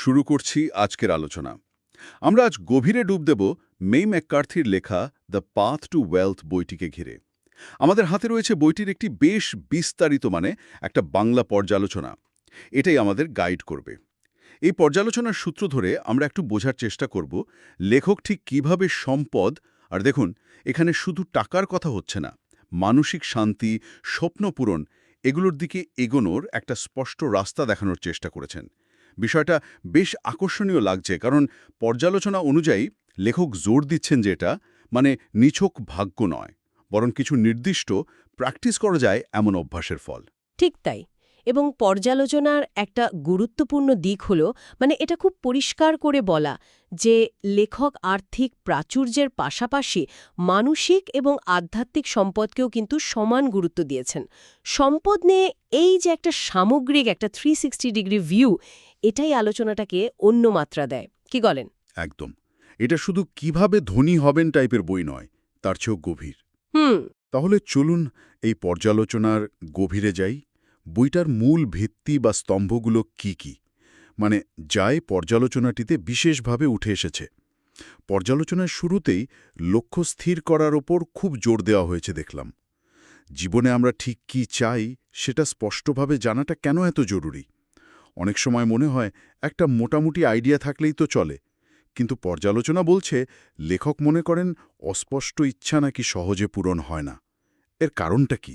শুরু করছি আজকের আলোচনা। আমরা আজ গভীরে ডুব দেব মেই ম্যাককার্থির লেখা দ্য পাথ টু ওয়েলথ বইটিকে ঘিরে। আমাদের হাতে রয়েছে বইটির একটি বেশ বিস্তারিত মানে একটা বাংলা পর্যালোচনা। এটাই আমাদের গাইড করবে। এই পর্যালোচনার সূত্র ধরে আমরা একটু বোঝার চেষ্টা করব লেখক ঠিক কীভাবে সম্পদ, আর দেখুন, এখানে শুধু টাকার কথা হচ্ছে না, মানসিক শান্তি, স্বপ্নপূরণ, এগুলোর দিকে এগোনোর একটা স্পষ্ট রাস্তা দেখানোর চেষ্টা করেছেন। বিষয়টা বেশ আকর্ষণীয় লাগছে, কারণ পর্যালোচনা অনুযায়ী লেখক জোর দিচ্ছেন যেটা মানে নিছক ভাগ্য নয়, বরং কিছু নির্দিষ্ট প্র্যাকটিস করা যায় এমন অভ্যাসের ফল। ঠিক তাই। এবং পর্যালোচনার একটা গুরুত্বপূর্ণ দিক হল মানে এটা খুব পরিষ্কার করে বলা যে লেখক আর্থিক প্রাচুর্যের পাশাপাশি মানসিক এবং আধ্যাত্মিক সম্পদকেও কিন্তু সমান গুরুত্ব দিয়েছেন। সম্পদ নিয়ে এই যে একটা সামগ্রিক একটা থ্রি ডিগ্রি ভিউ এটাই আলোচনাটাকে অন্য মাত্রা দেয়। কি বলেন? একদম। এটা শুধু কীভাবে ধনী হবেন টাইপের বই নয় তার চেয়েও গভীর। হুম। তাহলে চলুন এই পর্যালোচনার গভীরে যাই। বইটার মূল ভিত্তি বা স্তম্ভগুলো কি কি? মানে যায় পর্যালোচনাটিতে বিশেষভাবে উঠে এসেছে। পর্যালোচনার শুরুতেই লক্ষ্য স্থির করার ওপর খুব জোর দেওয়া হয়েছে দেখলাম। জীবনে আমরা ঠিক কি চাই সেটা স্পষ্টভাবে জানাটা কেন এত জরুরি? অনেক সময় মনে হয় একটা মোটামুটি আইডিয়া থাকলেই তো চলে। কিন্তু পর্যালোচনা বলছে লেখক মনে করেন অস্পষ্ট ইচ্ছা নাকি সহজে পূরণ হয় না। এর কারণটা কি?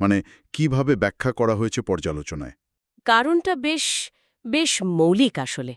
মানে কীভাবে ব্যাখ্যা করা হয়েছে পর্যালোচনায়? কারণটা বেশ বেশ মৌলিক আসলে।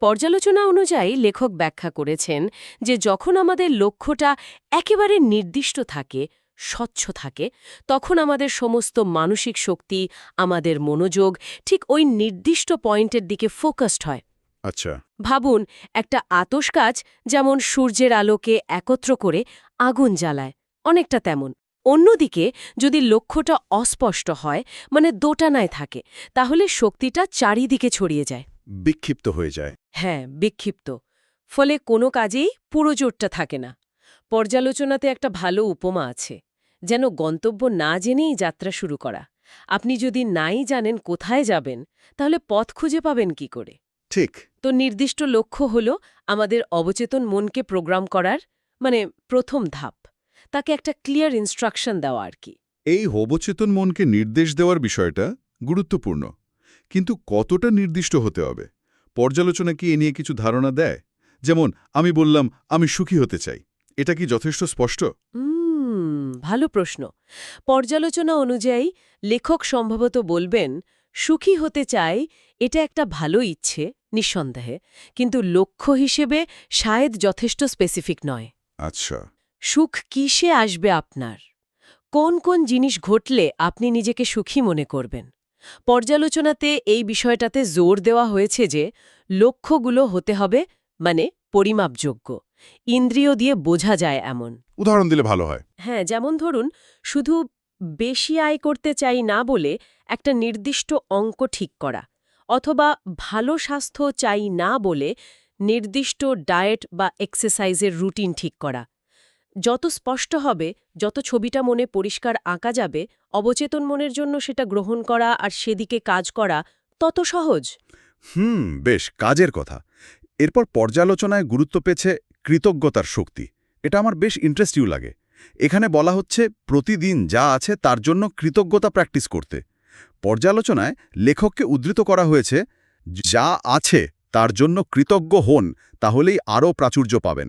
পর্যালোচনা অনুযায়ী লেখক ব্যাখ্যা করেছেন যে যখন আমাদের লক্ষ্যটা একেবারে নির্দিষ্ট থাকে স্বচ্ছ থাকে তখন আমাদের সমস্ত মানসিক শক্তি আমাদের মনোযোগ ঠিক ওই নির্দিষ্ট পয়েন্টের দিকে ফোকাসড হয়। আচ্ছা। ভাবুন একটা আতস কাজ যেমন সূর্যের আলোকে একত্র করে আগুন জ্বালায় অনেকটা তেমন। অন্যদিকে যদি লক্ষ্যটা অস্পষ্ট হয় মানে দোটানায় থাকে তাহলে শক্তিটা চারিদিকে ছড়িয়ে যায়। বিক্ষিপ্ত হয়ে যায়। হ্যাঁ বিক্ষিপ্ত। ফলে কোনো কাজেই পুরো জোরটা থাকে না। পর্যালোচনাতে একটা ভালো উপমা আছে যেন গন্তব্য না জেনেই যাত্রা শুরু করা। আপনি যদি নাই জানেন কোথায় যাবেন তাহলে পথ খুঁজে পাবেন কি করে? ঠিক। তো নির্দিষ্ট লক্ষ্য হল আমাদের অবচেতন মনকে প্রোগ্রাম করার মানে প্রথম ধাপ। তাকে একটা ক্লিয়ার ইনস্ট্রাকশন দেওয়া আর কি। এই হবচেতন মনকে নির্দেশ দেওয়ার বিষয়টা গুরুত্বপূর্ণ। কিন্তু কতটা নির্দিষ্ট হতে হবে? পর্যালোচনা কি এ নিয়ে কিছু ধারণা দেয়? যেমন আমি বললাম আমি সুখী হতে চাই। এটা কি যথেষ্ট স্পষ্ট? ভালো প্রশ্ন। পর্যালোচনা অনুযায়ী লেখক সম্ভবত বলবেন সুখী হতে চাই এটা একটা ভালো ইচ্ছে নিঃসন্দেহে। কিন্তু লক্ষ্য হিসেবে শায়দ যথেষ্ট স্পেসিফিক নয়। আচ্ছা। সুখ কিসে আসবে আপনার? কোন কোন জিনিস ঘটলে আপনি নিজেকে সুখী মনে করবেন? পর্যালোচনাতে এই বিষয়টাতে জোর দেওয়া হয়েছে যে লক্ষ্যগুলো হতে হবে মানে পরিমাপযোগ্য। ইন্দ্রিয় দিয়ে বোঝা যায় এমন। উদাহরণ দিলে ভালো হয়। হ্যাঁ যেমন ধরুন শুধু বেশি আয় করতে চাই না বলে একটা নির্দিষ্ট অঙ্ক ঠিক করা অথবা ভালো স্বাস্থ্য চাই না বলে নির্দিষ্ট ডায়েট বা এক্সারসাইজের রুটিন ঠিক করা যত স্পষ্ট হবে, যত ছবিটা মনে পরিষ্কার আঁকা যাবে, অবচেতন মনের জন্য সেটা গ্রহণ করা আর সেদিকে কাজ করা তত সহজ। হুম, বেশ, কাজের কথা। এরপর পর্যালোচনায় গুরুত্ব পেয়েছে কৃতজ্ঞতার শক্তি। এটা আমার বেশ ইন্টারেস্টিভ লাগে। এখানে বলা হচ্ছে, প্রতিদিন যা আছে তার জন্য কৃতজ্ঞতা প্র্যাকটিস করতে। পর্যালোচনায় লেখককে উদ্ধৃত করা হয়েছে, যা আছে তার জন্য কৃতজ্ঞ হন, তাহলেই আরও প্রাচুর্য পাবেন।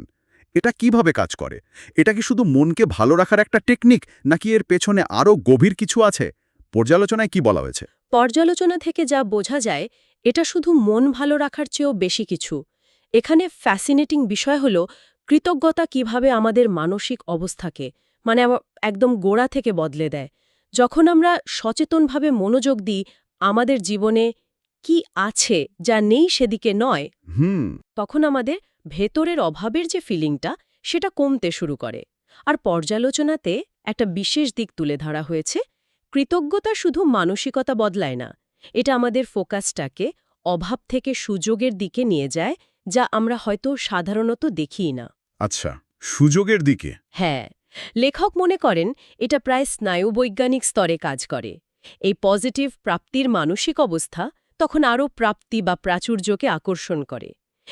এটা কীভাবে কাজ করে? এটা কি শুধু মনকে ভালো রাখার একটা টেকনিক নাকি এর পেছনে আরও গভীর কিছু আছে? পর্যালোচনায় কি বলা হয়েছে? পর্যালোচনা থেকে যা বোঝা যায় এটা শুধু মন ভালো রাখার চেয়েও বেশি কিছু। এখানে ফ্যাসিনেটিং বিষয় হল কৃতজ্ঞতা কীভাবে আমাদের মানসিক অবস্থাকে মানে একদম গোড়া থেকে বদলে দেয়। যখন আমরা সচেতনভাবে মনোযোগ দিই আমাদের জীবনে কি আছে যা নেই সেদিকে নয় হুম। তখন আমাদের ভেতরের অভাবের যে ফিলিংটা সেটা কমতে শুরু করে। আর পর্যালোচনাতে একটা বিশেষ দিক তুলে ধরা হয়েছে কৃতজ্ঞতা শুধু মানসিকতা বদলায় না। এটা আমাদের ফোকাসটাকে অভাব থেকে সুযোগের দিকে নিয়ে যায় যা আমরা হয়তো সাধারণত দেখিই না। আচ্ছা সুযোগের দিকে? হ্যাঁ লেখক মনে করেন এটা প্রায় স্নায়ুবৈজ্ঞানিক স্তরে কাজ করে। এই পজিটিভ প্রাপ্তির মানসিক অবস্থা তখন আরও প্রাপ্তি বা প্রাচুর্যকে আকর্ষণ করে।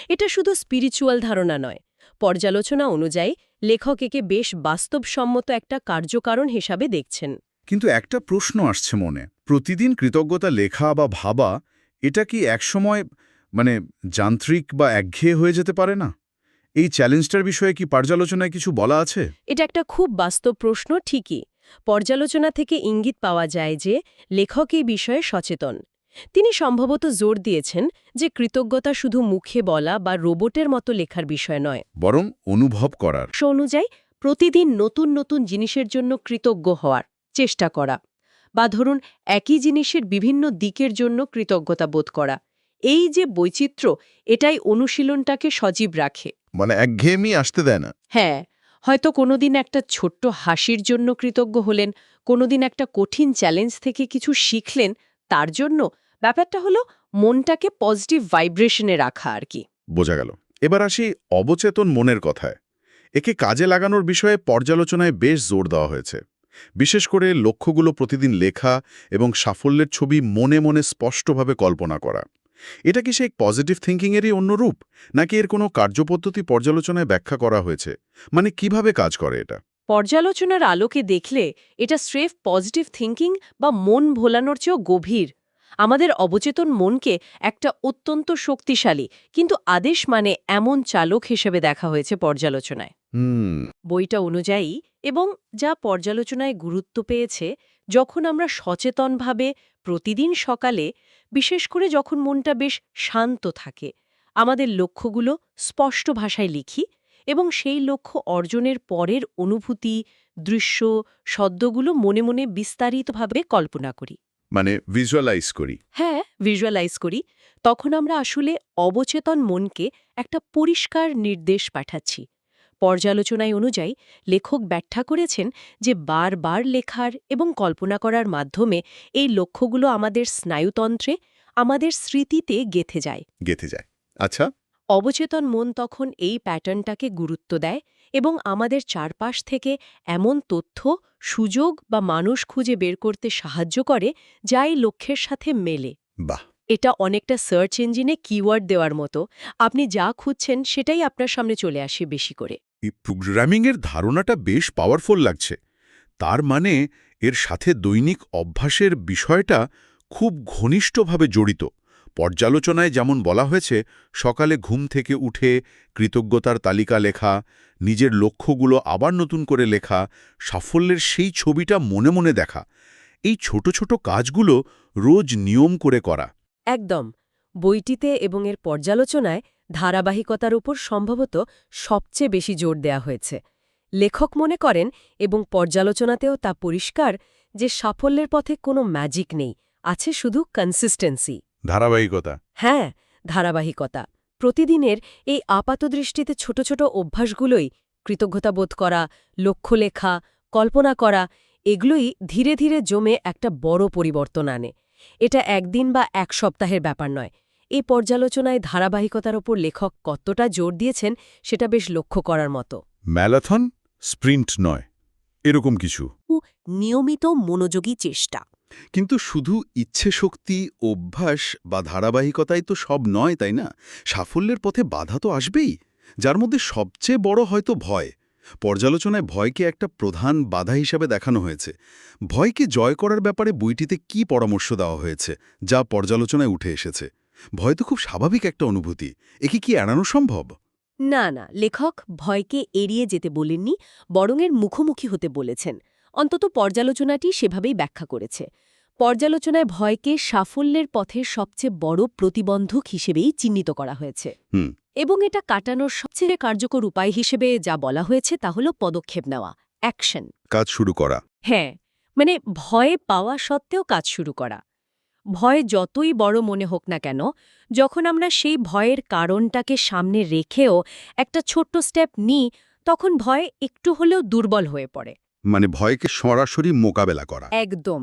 এটা শুধু স্পিরিচুয়াল ধারণা নয়। পর্যালোচনা অনুযায়ী লেখক একে বেশ বাস্তবসম্মত একটা কার্যকারণ হিসাবে দেখছেন। কিন্তু একটা প্রশ্ন আসছে মনে। প্রতিদিন কৃতজ্ঞতা লেখা বা ভাবা এটা কি একসময় মানে যান্ত্রিক বা একঘেয়ে হয়ে যেতে পারে না? এই চ্যালেঞ্জটার বিষয়ে কি পর্যালোচনায় কিছু বলা আছে? এটা একটা খুব বাস্তব প্রশ্ন ঠিকই। পর্যালোচনা থেকে ইঙ্গিত পাওয়া যায় যে লেখক এই বিষয়ে সচেতন। তিনি সম্ভবত জোর দিয়েছেন যে কৃতজ্ঞতা শুধু মুখে বলা বা রোবটের মতো লেখার বিষয় নয়। বরং অনুভব করার। সে অনুযায়ী প্রতিদিন নতুন নতুন জিনিসের জন্য কৃতজ্ঞ হওয়ার চেষ্টা করা বা ধরুন একই জিনিসের বিভিন্ন দিকের জন্য কৃতজ্ঞতা বোধ করা। এই যে বৈচিত্র্য এটাই অনুশীলনটাকে সজীব রাখে। মানে একঘেয়েমি আসতে দেয় না। হ্যাঁ হয়তো কোনোদিন একটা ছোট্ট হাসির জন্য কৃতজ্ঞ হলেন কোনোদিন একটা কঠিন চ্যালেঞ্জ থেকে কিছু শিখলেন তার জন্য ব্যাপারটা হলো মনটাকে পজিটিভ ভাইব্রেশনে রাখা আর কি। বোঝা গেল। এবার আসি অবচেতন মনের কথায়। একে কাজে লাগানোর বিষয়ে পর্যালোচনায় বেশ জোর দেওয়া হয়েছে। বিশেষ করে লক্ষ্যগুলো প্রতিদিন লেখা এবং সাফল্যের ছবি মনে মনে স্পষ্টভাবে কল্পনা করা। এটা কি সেই পজিটিভ থিঙ্কিংয়েরই অন্য রূপ নাকি এর কোনো কার্যপদ্ধতি পর্যালোচনায় ব্যাখ্যা করা হয়েছে? মানে কীভাবে কাজ করে এটা? পর্যালোচনার আলোকে দেখলে এটা স্রেফ পজিটিভ থিঙ্কিং বা মন ভোলানোর চেয়েও গভীর। আমাদের অবচেতন মনকে একটা অত্যন্ত শক্তিশালী কিন্তু আদেশ মানে এমন চালক হিসেবে দেখা হয়েছে পর্যালোচনায়। বইটা অনুযায়ী এবং যা পর্যালোচনায় গুরুত্ব পেয়েছে যখন আমরা সচেতনভাবে প্রতিদিন সকালে বিশেষ করে যখন মনটা বেশ শান্ত থাকে আমাদের লক্ষ্যগুলো স্পষ্ট ভাষায় লিখি এবং সেই লক্ষ্য অর্জনের পরের অনুভূতি দৃশ্য শব্দগুলো মনে মনে বিস্তারিতভাবে কল্পনা করি। মানে ভিজুয়ালাইজ করি। হ্যাঁ ভিজুয়ালাইজ করি। তখন আমরা আসলে অবচেতন মনকে একটা পরিষ্কার নির্দেশ পাঠাচ্ছি। পর্যালোচনায় অনুযায়ী লেখক ব্যাখ্যা করেছেন যে বারবার লেখার এবং কল্পনা করার মাধ্যমে এই লক্ষ্যগুলো আমাদের স্নায়ুতন্ত্রে আমাদের স্মৃতিতে গেথে যায়। গেথে যায়। আচ্ছা অবচেতন মন তখন এই প্যাটার্নটাকে গুরুত্ব দেয় এবং আমাদের চারপাশ থেকে এমন তথ্য সুযোগ বা মানুষ খুঁজে বের করতে সাহায্য করে যা এই লক্ষ্যের সাথে মেলে। বাহ! এটা অনেকটা সার্চ ইঞ্জিনে কিওয়ার্ড দেওয়ার মতো। আপনি যা খুঁজছেন সেটাই আপনার সামনে চলে আসে বেশি করে। প্রোগ্রামিংয়ের ধারণাটা বেশ পাওয়ারফুল লাগছে। তার মানে এর সাথে দৈনিক অভ্যাসের বিষয়টা খুব ঘনিষ্ঠভাবে জড়িত। পর্যালোচনায় যেমন বলা হয়েছে, সকালে ঘুম থেকে উঠে কৃতজ্ঞতার তালিকা লেখা, নিজের লক্ষ্যগুলো আবার নতুন করে লেখা, সাফল্যের সেই ছবিটা মনে মনে দেখা। এই ছোট ছোট কাজগুলো রোজ নিয়ম করে করা। একদম। বইটিতে এবং এর পর্যালোচনায় ধারাবাহিকতার উপর সম্ভবত সবচেয়ে বেশি জোর দেয়া হয়েছে। লেখক মনে করেন এবং পর্যালোচনাতেও তা পরিষ্কার যে সাফল্যের পথে কোনো ম্যাজিক নেই, আছে শুধু কনসিস্টেন্সি ধারাবাহিকতা। হ্যাঁ ধারাবাহিকতা। প্রতিদিনের এই আপাতদৃষ্টিতে ছোট ছোট অভ্যাসগুলোই কৃতজ্ঞতাবোধ করা লক্ষ্য লেখা কল্পনা করা এগুলোই ধীরে ধীরে জমে একটা বড় পরিবর্তন আনে। এটা একদিন বা এক সপ্তাহের ব্যাপার নয়। এই পর্যালোচনায় ধারাবাহিকতার ওপর লেখক কতটা জোর দিয়েছেন সেটা বেশ লক্ষ্য করার মতো। ম্যালাথন স্প্রিন্ট নয়। এরকম কিছু। নিয়মিত মনোযোগী চেষ্টা। কিন্তু শুধু ইচ্ছে শক্তি অভ্যাস বা ধারাবাহিকতাই তো সব নয়, তাই না? সাফল্যের পথে বাধা তো আসবেই। যার মধ্যে সবচেয়ে বড় হয়তো ভয়। পর্যালোচনায় ভয়কে একটা প্রধান বাধা হিসাবে দেখানো হয়েছে। ভয়কে জয় করার ব্যাপারে বইটিতে কি পরামর্শ দেওয়া হয়েছে, যা পর্যালোচনায় উঠে এসেছে? ভয় তো খুব স্বাভাবিক একটা অনুভূতি। একে কি এড়ানো সম্ভব? না না, লেখক ভয়কে এড়িয়ে যেতে বলেননি, বরং এর মুখোমুখি হতে বলেছেন। অন্তত পর্যালোচনাটি সেভাবেই ব্যাখ্যা করেছে। পর্যালোচনায় ভয়কে সাফল্যের পথের সবচেয়ে বড় প্রতিবন্ধক হিসেবেই চিহ্নিত করা হয়েছে। এবং এটা কাটানোর সবচেয়ে কার্যকর উপায় হিসেবে যা বলা হয়েছে তা হল পদক্ষেপ নেওয়া অ্যাকশন। কাজ শুরু করা। হ্যাঁ মানে ভয়ে পাওয়া সত্ত্বেও কাজ শুরু করা। ভয় যতই বড় মনে হোক না কেন যখন আমরা সেই ভয়ের কারণটাকে সামনে রেখেও একটা ছোট্ট স্টেপ নিই তখন ভয় একটু হলেও দুর্বল হয়ে পড়ে। মানে ভয়কে সরাসরি মোকাবেলা করা। একদম।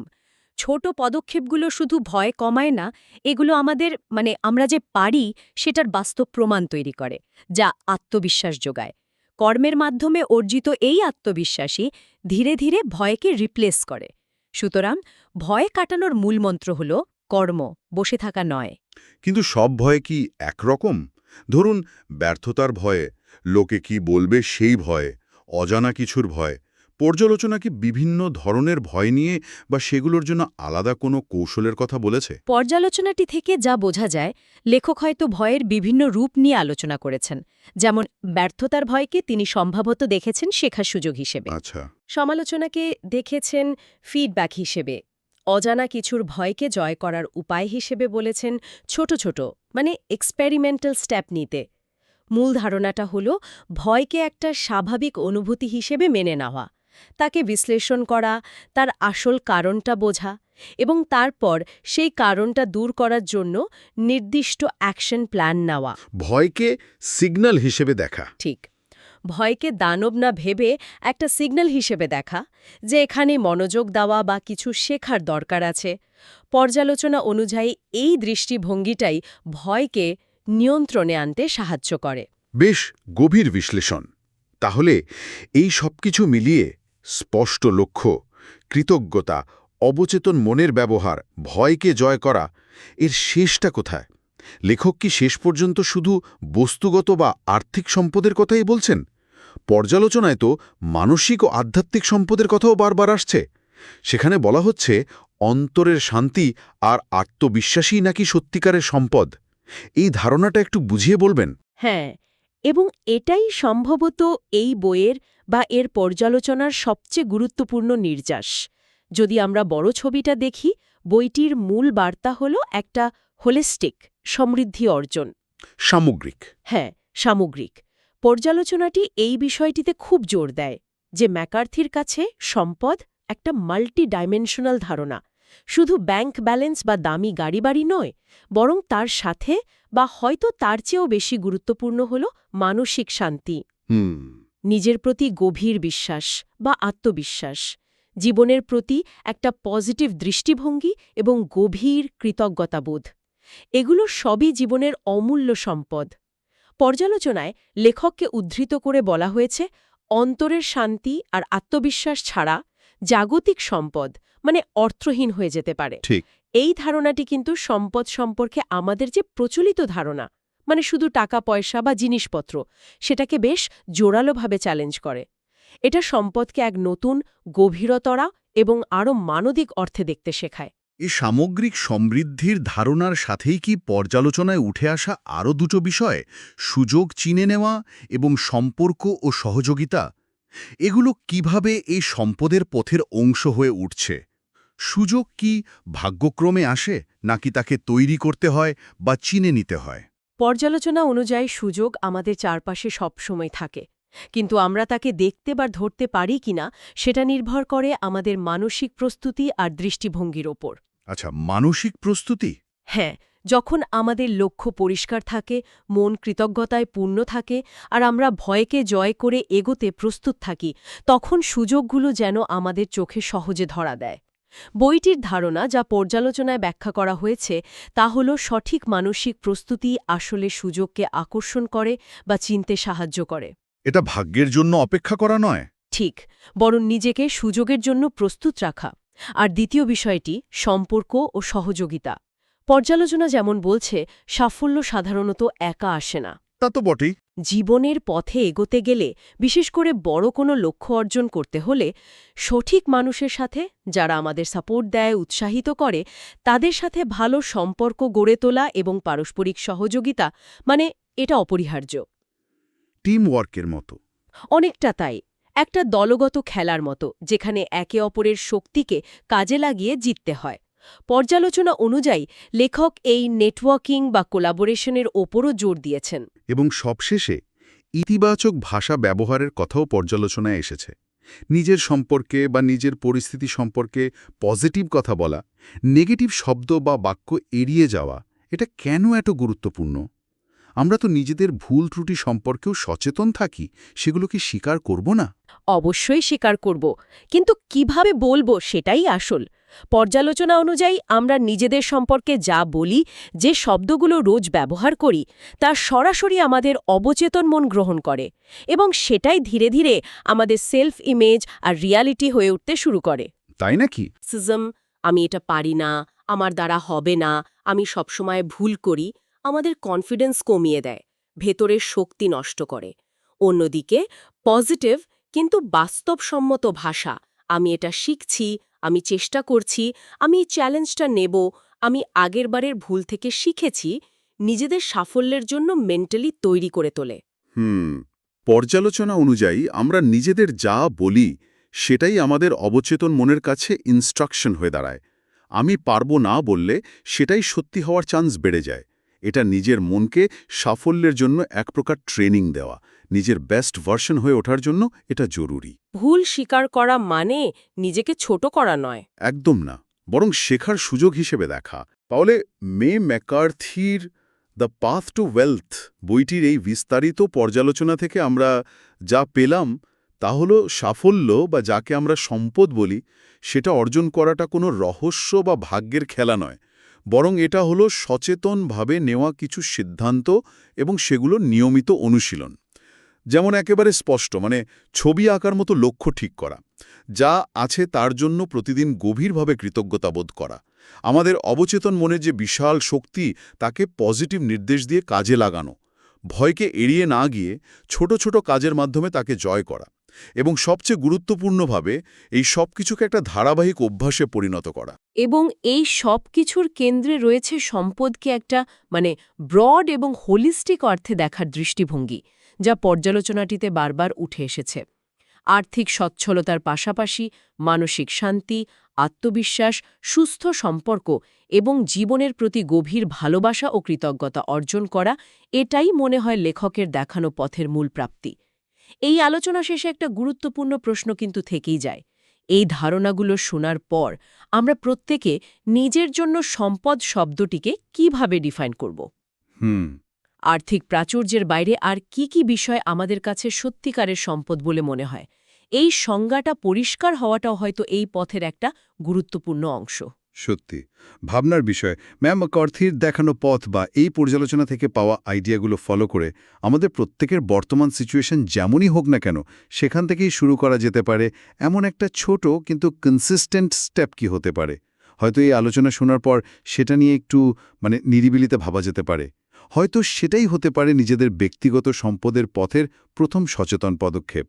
ছোট পদক্ষেপগুলো শুধু ভয় কমায় না এগুলো আমাদের মানে আমরা যে পারি সেটার বাস্তব প্রমাণ তৈরি করে যা আত্মবিশ্বাস যোগায়। কর্মের মাধ্যমে অর্জিত এই আত্মবিশ্বাসই ধীরে ধীরে ভয়কে রিপ্লেস করে। সুতরাং ভয় কাটানোর মূলমন্ত্র হল কর্ম বসে থাকা নয়। কিন্তু সব ভয় কি একরকম? ধরুন ব্যর্থতার ভয়ে লোকে কি বলবে সেই ভয়ে অজানা কিছুর ভয় পর্যালোচনা কি বিভিন্ন ধরনের ভয় নিয়ে বা সেগুলোর জন্য আলাদা কোনো কৌশলের কথা বলেছে? পর্যালোচনাটি থেকে যা বোঝা যায় লেখক হয়তো ভয়ের বিভিন্ন রূপ নিয়ে আলোচনা করেছেন। যেমন ব্যর্থতার ভয়কে তিনি সম্ভবত দেখেছেন শেখার সুযোগ হিসেবে। আচ্ছা। সমালোচনাকে দেখেছেন ফিডব্যাক হিসেবে। অজানা কিছুর ভয়কে জয় করার উপায় হিসেবে বলেছেন ছোট ছোট মানে এক্সপেরিমেন্টাল স্টেপ নিতে। মূল ধারণাটা হল ভয়কে একটা স্বাভাবিক অনুভূতি হিসেবে মেনে নেওয়া। তাকে বিশ্লেষণ করা তার আসল কারণটা বোঝা এবং তারপর সেই কারণটা দূর করার জন্য নির্দিষ্ট অ্যাকশন প্ল্যান নেওয়া। ভয়কে সিগন্যাল হিসেবে দেখা। ঠিক। ভয়কে দানব না ভেবে একটা সিগন্যাল হিসেবে দেখা যে এখানে মনোযোগ দেওয়া বা কিছু শেখার দরকার আছে। পর্যালোচনা অনুযায়ী এই দৃষ্টিভঙ্গিটাই ভয়কে নিয়ন্ত্রণে আনতে সাহায্য করে। বেশ গভীর বিশ্লেষণ। তাহলে এই সব কিছু মিলিয়ে স্পষ্ট লক্ষ্য, কৃতজ্ঞতা, অবচেতন মনের ব্যবহার, ভয়কে জয় করা, এর শেষটা কোথায়? লেখক কি শেষ পর্যন্ত শুধু বস্তুগত বা আর্থিক সম্পদের কথাই বলছেন? পর্যালোচনায় তো মানসিক ও আধ্যাত্মিক সম্পদের কথাও বারবার আসছে। সেখানে বলা হচ্ছে, অন্তরের শান্তি আর আত্মবিশ্বাসী নাকি সত্যিকারের সম্পদ। এই ধারণাটা একটু বুঝিয়ে বলবেন? হ্যাঁ এবং এটাই সম্ভবত এই বইয়ের বা এর পর্যালোচনার সবচেয়ে গুরুত্বপূর্ণ নির্যাস। যদি আমরা বড় ছবিটা দেখি বইটির মূল বার্তা হল একটা হোলিস্টিক সমৃদ্ধি অর্জন। সামগ্রিক। হ্যাঁ সামগ্রিক। পর্যালোচনাটি এই বিষয়টিতে খুব জোর দেয় যে ম্যাকার্থির কাছে সম্পদ একটা মাল্টি ডাইমেনশনাল ধারণা শুধু ব্যাংক ব্যালেন্স বা দামি গাড়ি বাড়ি নয় বরং তার সাথে বা হয়তো তার চেয়েও বেশি গুরুত্বপূর্ণ হল মানসিক শান্তি। নিজের প্রতি গভীর বিশ্বাস বা আত্মবিশ্বাস জীবনের প্রতি একটা পজিটিভ দৃষ্টিভঙ্গি এবং গভীর কৃতজ্ঞতাবোধ। এগুলো সবই জীবনের অমূল্য সম্পদ। পর্যালোচনায় লেখককে উদ্ধৃত করে বলা হয়েছে অন্তরের শান্তি আর আত্মবিশ্বাস ছাড়া জাগতিক সম্পদ মানে অর্থহীন হয়ে যেতে পারে। ঠিক। এই ধারণাটি কিন্তু সম্পদ সম্পর্কে আমাদের যে প্রচলিত ধারণা মানে শুধু টাকা পয়সা বা জিনিসপত্র সেটাকে বেশ জোরালোভাবে চ্যালেঞ্জ করে। এটা সম্পদকে এক নতুন গভীরতরা এবং আরও মানবিক অর্থে দেখতে শেখায়। এই সামগ্রিক সমৃদ্ধির ধারণার সাথেই কি পর্যালোচনায় উঠে আসা আরও দুটো বিষয় সুযোগ চিনে নেওয়া এবং সম্পর্ক ও সহযোগিতা? এগুলো কীভাবে এই সম্পদের পথের অংশ হয়ে উঠছে? সুযোগ কি ভাগ্যক্রমে আসে নাকি তাকে তৈরি করতে হয় বা চিনে নিতে হয়? পর্যালোচনা অনুযায়ী সুযোগ আমাদের চারপাশে সবসময় থাকে কিন্তু আমরা তাকে দেখতে বা ধরতে পারি কিনা সেটা নির্ভর করে আমাদের মানসিক প্রস্তুতি আর দৃষ্টিভঙ্গির ওপর। আচ্ছা মানসিক প্রস্তুতি? হ্যাঁ যখন আমাদের লক্ষ্য পরিষ্কার থাকে মন কৃতজ্ঞতায় পূর্ণ থাকে আর আমরা ভয়কে জয় করে এগোতে প্রস্তুত থাকি তখন সুযোগগুলো যেন আমাদের চোখে সহজে ধরা দেয়। বইটির ধারণা যা পর্যালোচনায় ব্যাখ্যা করা হয়েছে তা হল সঠিক মানসিক প্রস্তুতি আসলে সুযোগকে আকর্ষণ করে বা চিনতে সাহায্য করে। এটা ভাগ্যের জন্য অপেক্ষা করা নয়। ঠিক বরং নিজেকে সুযোগের জন্য প্রস্তুত রাখা। আর দ্বিতীয় বিষয়টি সম্পর্ক ও সহযোগিতা। পর্যালোচনা যেমন বলছে সাফল্য সাধারণত একা আসে না। তা তো বটেই। জীবনের পথে এগোতে গেলে বিশেষ করে বড় কোনো লক্ষ্য অর্জন করতে হলে সঠিক মানুষের সাথে যারা আমাদের সাপোর্ট দেয় উৎসাহিত করে তাদের সাথে ভালো সম্পর্ক গড়ে তোলা এবং পারস্পরিক সহযোগিতা মানে এটা অপরিহার্য। টিম ওয়ার্কের মতো। অনেকটা তাই। একটা দলগত খেলার মতো যেখানে একে অপরের শক্তিকে কাজে লাগিয়ে জিততে হয়। পর্যালোচনা অনুযায়ী লেখক এই নেটওয়ার্কিং বা কোলাবোরেশনের ওপরও জোর দিয়েছেন। এবং সবশেষে ইতিবাচক ভাষা ব্যবহারের কথাও পর্যালোচনায় এসেছে। নিজের সম্পর্কে বা নিজের পরিস্থিতি সম্পর্কে পজিটিভ কথা বলা নেগেটিভ শব্দ বা বাক্য এড়িয়ে যাওয়া এটা কেন এত গুরুত্বপূর্ণ? আমরা তো নিজেদের ভুল ত্রুটি সম্পর্কেও সচেতন থাকি সেগুলো কি স্বীকার করব না? অবশ্যই স্বীকার করব কিন্তু কীভাবে বলব সেটাই আসল। পর্যালোচনা অনুযায়ী আমরা নিজেদের সম্পর্কে যা বলি যে শব্দগুলো রোজ ব্যবহার করি তা সরাসরি আমাদের অবচেতন মন গ্রহণ করে এবং সেটাই ধীরে ধীরে আমাদের সেলফ ইমেজ আর রিয়ালিটি হয়ে উঠতে শুরু করে। তাই নাকি? সিজম আমি এটা পারি না আমার দ্বারা হবে না আমি সবসময় ভুল করি আমাদের কনফিডেন্স কমিয়ে দেয় ভেতরের শক্তি নষ্ট করে। অন্যদিকে পজিটিভ কিন্তু বাস্তবসম্মত ভাষা আমি এটা শিখছি আমি চেষ্টা করছি, আমি এই চ্যালেঞ্জটা নেব, আমি আগের বারের ভুল থেকে শিখেছি, নিজেদের সাফল্যের জন্য মেন্টালি তৈরি করে তোলে। হুম, পর্যালোচনা অনুযায়ী আমরা নিজেদের যা বলি, সেটাই আমাদের অবচেতন মনের কাছে ইনস্ট্রাকশন হয়ে দাঁড়ায়। আমি পারব না বললে সেটাই সত্যি হওয়ার চান্স বেড়ে যায়। এটা নিজের মনকে সাফল্যের জন্য এক প্রকার ট্রেনিং দেওয়া নিজের বেস্ট ভার্সন হয়ে ওঠার জন্য এটা জরুরি। ভুল স্বীকার করা মানে নিজেকে ছোট করা নয়। একদম না বরং শেখার সুযোগ হিসেবে দেখা। তাহলে মে ম্যাকার্থির দ্য পাথ টু ওয়েলথ বইটির এই বিস্তারিত পর্যালোচনা থেকে আমরা যা পেলাম তা হলো সাফল্য বা যাকে আমরা সম্পদ বলি সেটা অর্জন করাটা কোনো রহস্য বা ভাগ্যের খেলা নয়। বরং এটা হলো সচেতনভাবে নেওয়া কিছু সিদ্ধান্ত এবং সেগুলো নিয়মিত অনুশীলন। যেমন একেবারে স্পষ্ট মানে ছবি আঁকার মতো লক্ষ্য ঠিক করা, যা আছে তার জন্য প্রতিদিন গভীরভাবে কৃতজ্ঞতাবোধ করা। আমাদের অবচেতন মনের যে বিশাল শক্তি, তাকে পজিটিভ নির্দেশ দিয়ে কাজে লাগানো। ভয়কে এড়িয়ে না গিয়ে ছোট ছোট কাজের মাধ্যমে তাকে জয় করা। এবং সবচেয়ে গুরুত্বপূর্ণভাবে এই সব কিছুকে একটা ধারাবাহিক অভ্যাসে পরিণত করা। এবং এই সব কিছুর কেন্দ্রে রয়েছে সম্পদকে একটা মানে ব্রড এবং হোলিস্টিক অর্থে দেখার দৃষ্টিভঙ্গি, যা পর্যালোচনাটিতে বারবার উঠে এসেছে। আর্থিক সচ্ছলতার পাশাপাশি মানসিক শান্তি, আত্মবিশ্বাস, সুস্থ সম্পর্ক এবং জীবনের প্রতি গভীর ভালোবাসা ও কৃতজ্ঞতা অর্জন করা, এটাই মনে হয় লেখকের দেখানো পথের মূল প্রাপ্তি। এই আলোচনা শেষে একটা গুরুত্বপূর্ণ প্রশ্ন কিন্তু থেকেই যায়। এই ধারণাগুলো শোনার পর আমরা প্রত্যেকে নিজের জন্য সম্পদ শব্দটিকে কীভাবে ডিফাইন করব? হুম। আর্থিক প্রাচুর্যের বাইরে আর কি কি বিষয় আমাদের কাছে সত্যিকারের সম্পদ বলে মনে হয়? এই সংজ্ঞাটা পরিষ্কার হওয়াটাও হয়তো এই পথের একটা গুরুত্বপূর্ণ অংশ। সত্যি। ভাবনার বিষয়, ম্যাম কর্থির দেখানো পথ বা এই পর্যালোচনা থেকে পাওয়া আইডিয়াগুলো ফলো করে আমাদের প্রত্যেকের বর্তমান সিচুয়েশন যেমনই হোক না কেন, সেখান থেকেই শুরু করা যেতে পারে এমন একটা ছোট কিন্তু কনসিস্টেন্ট স্টেপ কি হতে পারে। হয়তো এই আলোচনা শোনার পর সেটা নিয়ে একটু মানে নিরিবিলিতে ভাবা যেতে পারে। হয়তো সেটাই হতে পারে নিজেদের ব্যক্তিগত সম্পদের পথের প্রথম সচেতন পদক্ষেপ।